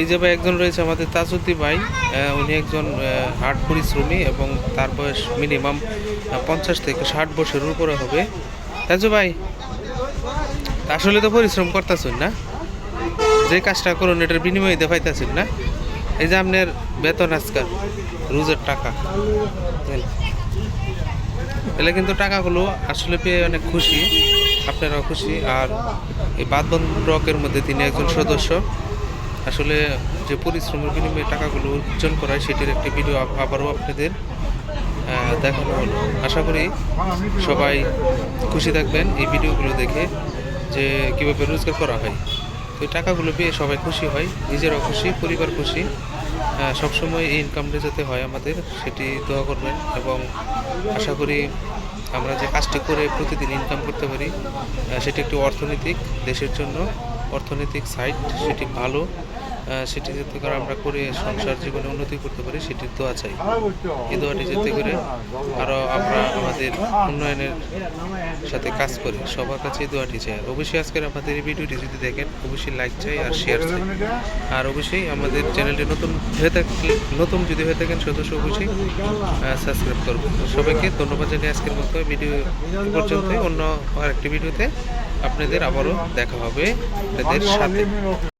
এই যে ভাই একজন রয়েছে আমাদের তাজউদ্দি ভাই উনি একজন হাট পরিশ্রমী এবং তার বয়স মিনিমাম পঞ্চাশ থেকে ষাট বছরের উপরে হবে। তাজু ভাই, আসলে তো পরিশ্রম করতেছেন না? যে কাজটা করুন, এটার বিনিময়ে দেখাইতেছেন না? এই যে আপনার বেতন আজকাল, রোজের টাকা? এলে কিন্তু টাকাগুলো আসলে পেয়ে অনেক খুশি, আপনারাও খুশি। আর এই বাদবন ব্লকের মধ্যে তিনি একজন সদস্য। আসলে যে পরিশ্রমের বিনিময়ে টাকাগুলো অর্জন করায় সেটির একটি ভিডিও আবারও আপনাদের দেখানো হলো। আশা করি সবাই খুশি থাকবেন এই ভিডিওগুলো দেখে যে কীভাবে রোজগার করা হয়। তো টাকাগুলো পেয়ে সবাই খুশি হয়, নিজেরাও খুশি, পরিবার খুশি। সবসময় এই ইনকামটা যাতে হয় আমাদের, সেটি দোয়া করবেন এবং আশা করি আমরা যে কাজটি করে প্রতিদিন ইনকাম করতে পারি সেটি একটি অর্থনৈতিক দেশের জন্য, অর্থনৈতিক সাইট সেটি ভালো। সেটি যাতে করে আমরা করে সংসার জীবনে উন্নতি করতে পারি, সেটির দোয়া চাই। এই দোয়াটি যাতে করে আরও আমরা আমাদের উন্নয়নের সাথে কাজ করি। সবার কাছে এই দোয়াটি চাই। অবশ্যই আজকের আমাদের এই ভিডিওটি যদি দেখেন, অবশ্যই লাইক চাই আর শেয়ার চাই। আর অবশ্যই আমাদের চ্যানেলটি নতুন হয়ে থাকলে, নতুন যদি হয়ে থাকেন, সদস্য অবশ্যই সাবস্ক্রাইব করবেন সবাইকে ধন্যবাদ জানিয়ে আজকের মতো ভিডিও পর্যন্ত অন্য আরেকটি ভিডিওতে আপনাদের আবারও দেখা হবে। আপনাদের সাথে।